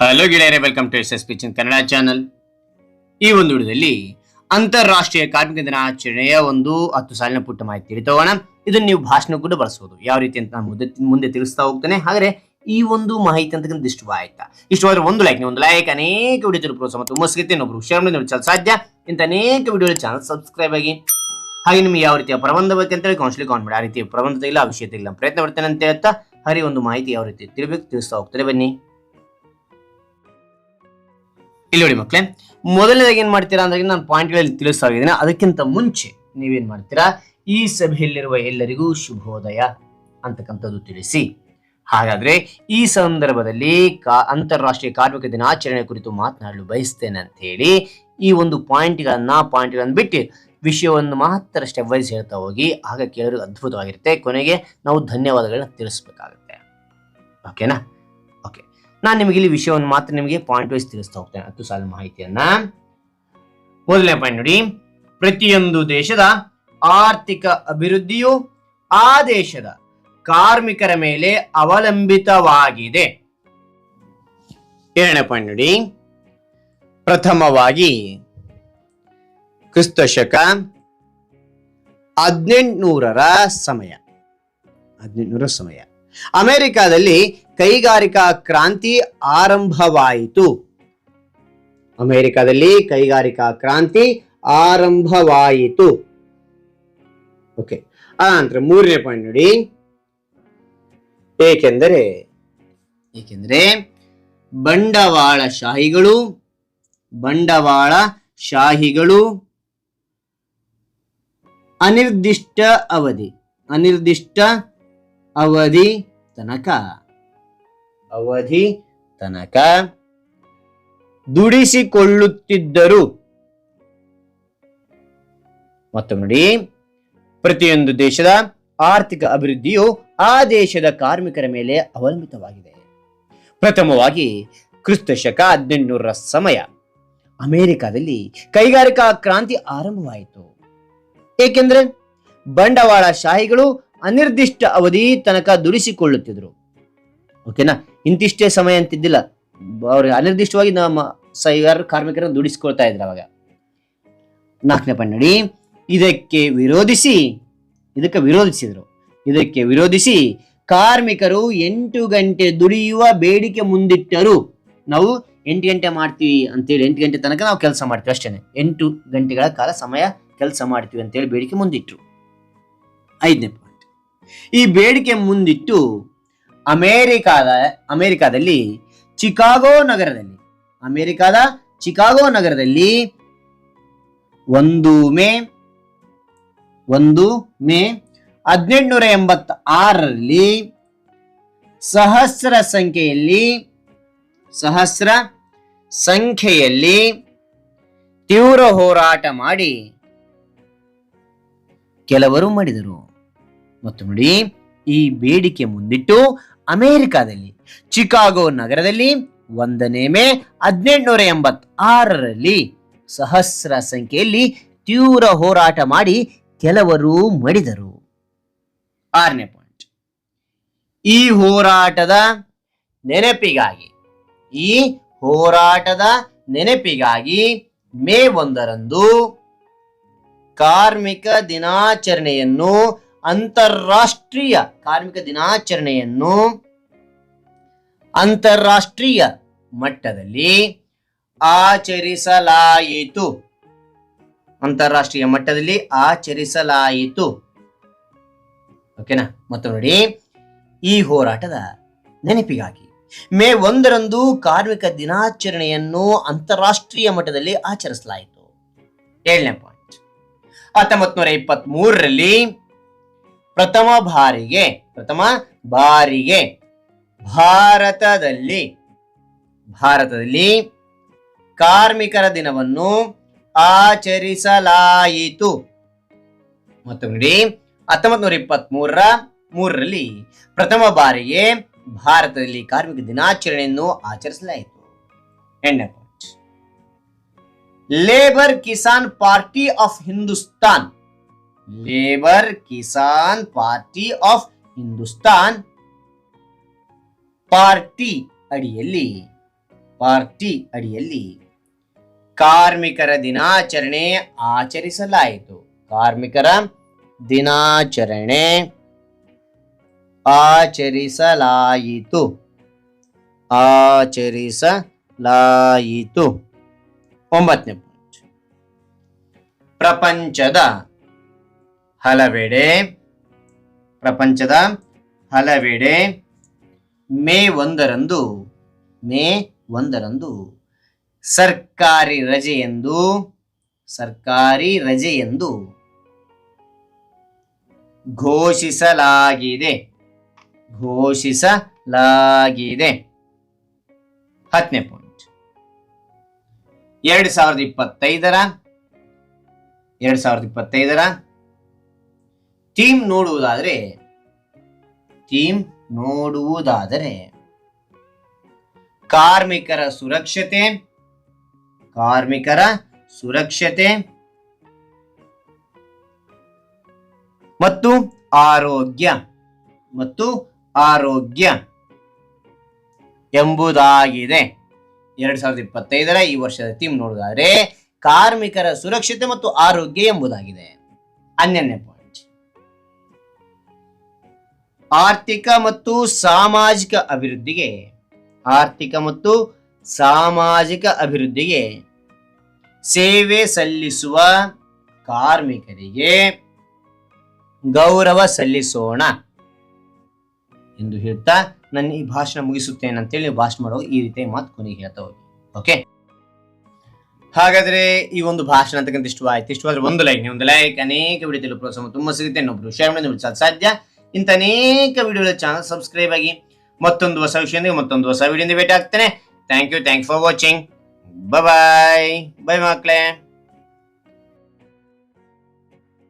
Hello ಗೆಳೆಯರೇ welcome to S S ಪಿಚಿನ್ Kannada channel ಈ ಒಂದು ವಿಡಿಯೋದಲ್ಲಿ ಅಂತಾರಾಷ್ಟ್ರೀಯ ಕಾರ್ಮಿಕ ದಿನಾಚರಣೆಯ ಒಂದು ಹತ್ತು ಸಾಲಿನ ಪುಟ್ಟ ಮಾಹಿತಿ ತಿಳಿತೋಗೋಣ. ಇದನ್ನು ನೀವು ಭಾಷಣ ಕೂಡ ಬಳಸಬಹುದು ಯಾವ ರೀತಿ ಅಂತ ನಾನು ಮುಂದೆ ಮುಂದೆ ತಿಳಿಸ್ತಾ ಹೋಗ್ತೇನೆ. ಹಾಗಾದ್ರೆ ಈ ಒಂದು ಮಾಹಿತಿ ಅಂತಕ್ಕಂಥ ಇಷ್ಟವಾಯ್ತಾ? ಇಷ್ಟವಾದ್ರೆ ಒಂದು ಲೈಕ್ ಒಂದು ಲೈಕ್ ಅನೇಕ ವಿಡಿಯೋ ತಿರುಗಿ ಪ್ರೋತ್ಸಾಹ ಮತ್ತು ಉಮಸ್ಕೃತಿ ಇನ್ನೊಬ್ರು ಶೇರ್ ಮಾಡಿ ಸಾಧ್ಯ. ಇಂಥ ಅನೇಕ ವಿಡಿಯೋ ಚಾನಲ್ ಸಬ್ಸ್ಕ್ರೈಬ್ ಆಗಿ, ಹಾಗೆ ನಿಮ್ಗೆ ಯಾವ ರೀತಿಯ ಪ್ರಬಂಧ ಬೇಕಂತೇಳಿ ಕೌನ್ಸಿಲಿ ಕಾನ್ ಮಾಡಿ. ಆ ರೀತಿಯ ಪ್ರಬಂಧ ಇಲ್ಲ ಆ ವಿಷಯ ಇಲ್ಲ ಪ್ರಯತ್ನ ಪಡ್ತೇನೆ ಅಂತ ಹೇಳ್ತಾ ಹರಿ ಒಂದು ಮಾಹಿತಿ ಯಾವ ರೀತಿ ತಿಳ್ಬೇಕು ತಿಳಿಸ್ತಾ ಹೋಗ್ತಾರೆ ಬನ್ನಿ. ಇಲ್ಲಿ ನೋಡಿ ಮಕ್ಕಳೇ ಮೊದಲನೇದಾಗಿ ಏನ್ ಮಾಡ್ತೀರಾ ಅಂದ್ರೆ ನಾನು ಪಾಯಿಂಟ್ಗಳಲ್ಲಿ ತಿಳಿಸ್ತಾ ಇದ್ದೀನಿ ಅದಕ್ಕಿಂತ ಮುಂಚೆ ನೀವೇನ್ ಮಾಡ್ತೀರಾ, ಈ ಸಭೆಯಲ್ಲಿರುವ ಎಲ್ಲರಿಗೂ ಶುಭೋದಯ ಅಂತಕ್ಕಂಥದ್ದು ತಿಳಿಸಿ. ಹಾಗಾದ್ರೆ ಈ ಸಂದರ್ಭದಲ್ಲಿ ಕಾ, ಅಂತಾರಾಷ್ಟ್ರೀಯ ಕಾರ್ಮಿಕ ದಿನಾಚರಣೆ ಕುರಿತು ಮಾತನಾಡಲು ಬಯಸ್ತೇನೆ ಅಂತ ಹೇಳಿ, ಈ ಒಂದು ಪಾಯಿಂಟ್ಗಳನ್ನ ಪಾಯಿಂಟ್ಗಳನ್ನು ಬಿಟ್ಟು ವಿಷಯವನ್ನು ಮಾತ್ರ ಸ್ಟೆಪ್ ವೈಸ್ ಹೇಳ್ತಾ ಹೋಗಿ, ಆಗ ಕೇಳಿದ್ರೆ ಅದ್ಭುತವಾಗಿರುತ್ತೆ. ಕೊನೆಗೆ ನಾವು ಧನ್ಯವಾದಗಳನ್ನ ತಿಳಿಸ್ಬೇಕಾಗುತ್ತೆ. ಓಕೆನಾ ಓಕೆ ನಾನು ನಿಮಗೆ ಇಲ್ಲಿ ವಿಷಯವನ್ನು ಮಾತ್ರ ನಿಮಗೆ ಪಾಯಿಂಟ್ ವೈಸ್ ತಿಳಿಸ್ತಾ ಹೋಗ್ತೇನೆ. ಹತ್ತು ಸಾಲ ಮಾಹಿತಿಯನ್ನ. ಮೊದಲನೇ ಪಾಯಿಂಟ್ ನೋಡಿ. ಪ್ರತಿಯೊಂದು ದೇಶದ ಆರ್ಥಿಕ ಅಭಿವೃದ್ಧಿಯು ಆ ದೇಶದ ಕಾರ್ಮಿಕರ ಮೇಲೆ ಅವಲಂಬಿತವಾಗಿದೆ. ಏಳನೇ ಪಾಯಿಂಟ್ ನೋಡಿ. ಪ್ರಥಮವಾಗಿ ಕ್ರಿಸ್ತ ಶಕ ಹದಿನೆಂಟುನೂರರ ಸಮಯ. ಹದಿನೆಂಟುನೂರ ಸಮಯ. ಅಮೆರಿಕಾದಲ್ಲಿ ಕೈಗಾರಿಕಾ ಕ್ರಾಂತಿ ಆರಂಭವಾಯಿತು. ಅಮೆರಿಕದಲ್ಲಿ ಕೈಗಾರಿಕಾ ಕ್ರಾಂತಿ ಆರಂಭವಾಯಿತು. ಓಕೆ ನಂತರ ಮೂರನೇ ಪಾಯಿಂಟ್ ನೋಡಿ. ಏಕೆಂದರೆ ಏಕೆಂದರೆ ಬಂಡವಾಳ ಶಾಹಿಗಳು ಬಂಡವಾಳ ಶಾಹಿಗಳು ಅನಿರ್ದಿಷ್ಟ ಅವಧಿ ಅನಿರ್ದಿಷ್ಟ ಅವಧಿ ತನಕ ಅವಧಿ ತನಕ ದುಡಿಸಿಕೊಳ್ಳುತ್ತಿದ್ದರು. ಮತ್ತೊಮ್ಮೆ ನೋಡಿ, ಪ್ರತಿಯೊಂದು ದೇಶದ ಆರ್ಥಿಕ ಅಭಿವೃದ್ಧಿಯು ಆ ದೇಶದ ಕಾರ್ಮಿಕರ ಮೇಲೆ ಅವಲಂಬಿತವಾಗಿದೆ. ಪ್ರಥಮವಾಗಿ ಕ್ರಿಸ್ತ ಶಕ ಹದಿನೆಂಟುನೂರರ ಸಮಯ. ಅಮೆರಿಕದಲ್ಲಿ ಕೈಗಾರಿಕಾ ಕ್ರಾಂತಿ ಆರಂಭವಾಯಿತು. ಏಕೆಂದ್ರೆ ಬಂಡವಾಳ ಶಾಹಿಗಳು ಅನಿರ್ದಿಷ್ಟ ಅವಧಿ ತನಕ ದುಡಿಸಿಕೊಳ್ಳುತ್ತಿದ್ರು ಓಕೆನಾ? ಇಂತಿಷ್ಟೇ ಸಮಯ ಅಂತಿದ್ದಿಲ್ಲ. ಅವ್ರಿಗೆ ಅನಿರ್ದಿಷ್ಟವಾಗಿ ನಮ್ಮ ಸೈಗಾರ ಕಾರ್ಮಿಕರನ್ನು ದುಡಿಸ್ಕೊಳ್ತಾ ಇದ್ರು ಅವಾಗ. ನಾಲ್ಕನೇ ಪಾಯಿಂಟ್ ನೋಡಿ ಇದಕ್ಕೆ ವಿರೋಧಿಸಿ, ಇದಕ್ಕೆ ವಿರೋಧಿಸಿದ್ರು. ಇದಕ್ಕೆ ವಿರೋಧಿಸಿ ಕಾರ್ಮಿಕರು ಎಂಟು ಗಂಟೆ ದುಡಿಯುವ ಬೇಡಿಕೆ ಮುಂದಿಟ್ಟರು. ನಾವು ಎಂಟು ಗಂಟೆ ಮಾಡ್ತೀವಿ ಅಂತೇಳಿ, ಎಂಟು ಗಂಟೆ ತನಕ ನಾವು ಕೆಲಸ ಮಾಡ್ತೀವಿ ಅಷ್ಟೇನೆ. ಎಂಟು ಗಂಟೆಗಳ ಕಾಲ ಸಮಯ ಕೆಲಸ ಮಾಡ್ತೀವಿ ಅಂತೇಳಿ ಬೇಡಿಕೆ ಮುಂದಿಟ್ರು. ಐದನೇ ಪಾಯಿಂಟ್ ಈ ಬೇಡಿಕೆ ಮುಂದಿಟ್ಟು ಅಮೇರಿಕಾದ, ಅಮೇರಿಕಾದಲ್ಲಿ ಚಿಕಾಗೋ ನಗರದಲ್ಲಿ, ಅಮೇರಿಕಾದ ಚಿಕಾಗೋ ನಗರದಲ್ಲಿ ಒಂದು ಮೇ ಒಂದು ಮೇ ಹದಿನೆಂಟುನೂರ ಎಂಬತ್ತ ಆರರಲ್ಲಿ ಸಹಸ್ರ ಸಂಖ್ಯೆಯಲ್ಲಿ ಸಹಸ್ರ ಸಂಖ್ಯೆಯಲ್ಲಿ ತೀವ್ರ ಹೋರಾಟ ಮಾಡಿ ಕೆಲವರು ಮಾಡಿದರು. ಮತ್ತು ನೋಡಿ, ಈ ಬೇಡಿಕೆ ಮುಂದಿಟ್ಟು ಅಮೆರಿಕಾದಲ್ಲಿ, ಚಿಕಾಗೋ ನಗರದಲ್ಲಿ ಒಂದನೇ ಮೇ ಹದಿನೆಂಟುನೂರ ಎಂಬತ್ ಆರರಲ್ಲಿ ಸಹಸ್ರ ಸಂಖ್ಯೆಯಲ್ಲಿ ತೀವ್ರ ಹೋರಾಟ ಮಾಡಿ ಕೆಲವರು ಮಡಿದರು. ಆರನೇ ಪಾಯಿಂಟ್. ಈ ಹೋರಾಟದ ನೆನಪಿಗಾಗಿ, ಈ ಹೋರಾಟದ ನೆನಪಿಗಾಗಿ ಮೇ ಒಂದರಂದು ಕಾರ್ಮಿಕ ದಿನಾಚರಣೆಯನ್ನು ಅಂತಾರಾಷ್ಟ್ರೀಯ ಕಾರ್ಮಿಕ ದಿನಾಚರಣೆಯನ್ನು ಅಂತಾರಾಷ್ಟ್ರೀಯ ಮಟ್ಟದಲ್ಲಿ ಆಚರಿಸಲಾಯಿತು. ಅಂತಾರಾಷ್ಟ್ರೀಯ ಮಟ್ಟದಲ್ಲಿ ಆಚರಿಸಲಾಯಿತು. ಓಕೆನಾ ಮತ್ತು ನೋಡಿ. ಈ ಹೋರಾಟದ ನೆನಪಿಗಾಗಿ ಮೇ ಒಂದರಂದು ಕಾರ್ಮಿಕ ದಿನಾಚರಣೆಯನ್ನು ಅಂತಾರಾಷ್ಟ್ರೀಯ ಮಟ್ಟದಲ್ಲಿ ಆಚರಿಸಲಾಯಿತು. ಏಳನೇ ಪಾಯಿಂಟ್ ಹತ್ತೊಂಬತ್ತು ನೂರ ಇಪ್ಪತ್ತ್ ಮೂರರಲ್ಲಿ ಪ್ರಥಮ ಬಾರಿಗೆ ಪ್ರಥಮ ಬಾರಿಗೆ ಭಾರತದಲ್ಲಿ ಭಾರತದಲ್ಲಿ ಕಾರ್ಮಿಕರ ದಿನವನ್ನು ಆಚರಿಸಲಾಯಿತು. ಮತ್ತು ನೋಡಿ ಹತ್ತೊಂಬತ್ ನೂರ ಇಪ್ಪತ್ತ್ ಮೂರರ ಮೂರರಲ್ಲಿ ಪ್ರಥಮ ಬಾರಿಗೆ ಭಾರತದಲ್ಲಿ ಕಾರ್ಮಿಕ ದಿನಾಚರಣೆಯನ್ನು ಆಚರಿಸಲಾಯಿತು. Labour Kisan party of Hindustan labour Kisan party of Hindustan party ಅಡಿಯಲ್ಲಿ ಪಾರ್ಟಿ ಅಡಿಯಲ್ಲಿ ಕಾರ್ಮಿಕರ ದಿನಾಚರಣೆ ಆಚರಿಸಲಾಯಿತು. ಕಾರ್ಮಿಕರ ದಿನಾಚರಣೆ ಆಚರಿಸಲಾಯಿತು. ಆಚರಿಸಲಾಯಿತು. ಒಂಬತ್ತನೇ ಪ್ರಪಂಚದ ಹಲವೆಡೆ, ಪ್ರಪಂಚದ ಹಲವೆಡೆ, ಮೇ ಒಂದರಂದು ಮೇ ಒಂದರಂದು, ಸರ್ಕಾರಿ ರಜೆಯೆಂದು, ಸರ್ಕಾರಿ ರಜೆ ಎಂದು ಘೋಷಿಸಲಾಗಿದೆ. ಘೋಷಿಸಲಾಗಿದೆ. ಹತ್ತನೇ ಪಾಯಿಂಟ್ ಎರಡು ಸಾವಿರದ ಇಪ್ಪತ್ತೈದರ, ಎರಡು ಸಾವಿರದ ಇಪ್ಪತ್ತೈದರ ಟೀಮ್ ನೋಡುವುದಾದರೆ ಟೀಮ್ ನೋಡುವುದಾದರೆ, ಕಾರ್ಮಿಕರ ಸುರಕ್ಷತೆ ಕಾರ್ಮಿಕರ ಸುರಕ್ಷತೆ ಮತ್ತು ಆರೋಗ್ಯ ಮತ್ತು ಆರೋಗ್ಯ ಎಂಬುದಾಗಿದೆ. ಎರಡ್ ಸಾವಿರದ ಇಪ್ಪತ್ತೈದರ ಈ ವರ್ಷದ ಥೀಮ್ ನೋಡುವುದಾದರೆ, ಕಾರ್ಮಿಕರ ಸುರಕ್ಷತೆ ಮತ್ತು ಆರೋಗ್ಯ ಎಂಬುದಾಗಿದೆ. ಅನ್ಯನ್ಯ ಪಾಯಿಂಟ್ ಆರ್ಥಿಕ ಮತ್ತು ಸಾಮಾಜಿಕ ಅಭಿವೃದ್ಧಿಗೆ, ಆರ್ಥಿಕ ಮತ್ತು ಸಾಮಾಜಿಕ ಅಭಿವೃದ್ಧಿಗೆ ಸೇವೆ ಸಲ್ಲಿಸುವ ಕಾರ್ಮಿಕರಿಗೆ ಗೌರವ ಸಲ್ಲಿಸೋಣ ಎಂದು ಹೇಳ್ತಾ ನನ್ನ ಈ ಭಾಷಣ ಮುಗಿಸುತ್ತೇನೆ ಅಂತೇಳಿ ಹೇಳಿ ಭಾಷಣ ಮಾಡುವ ಈ ರೀತಿ ಮಾತು ಕೊನೆಗೆ ಹೇಳ್ತಾ ಹೋಗಿ. ಓಕೆ ಹಾಗಾದ್ರೆ ಈ ಒಂದು ಭಾಷಣ ಅಂತಕ್ಕಂಥ ಇಷ್ಟವಾಯ್ತು. ಇಷ್ಟವಾದ್ರೆ ಒಂದು ಲೈಕ್ ಒಂದು ಲೈಕ್ ಅನೇಕ ವಿಡಿಯೋ ಪ್ರೋತ್ಸಾಹ ತುಂಬ ಸಿಗುತ್ತೆ. ಇನ್ನೊಬ್ರು ಶೇರ್ ಮಾಡಿ ಸಾಧ್ಯ. ಇಂಥ ಅನೇಕ ವಿಡಿಯೋಗಳ ಚಾನಲ್ ಸಬ್ಸ್ಕ್ರೈಬ್ ಆಗಿ ಮತ್ತೊಂದು ಹೊಸ ವಿಷಯದೊಂದಿಗೆ ಮತ್ತೊಂದು ಹೊಸ ವಿಡಿಯೋದಿಂದ ಭೇಟಿ ಆಗ್ತೇನೆ. Thank you thank for watching bye bye ಮಕ್ಕಳೇ.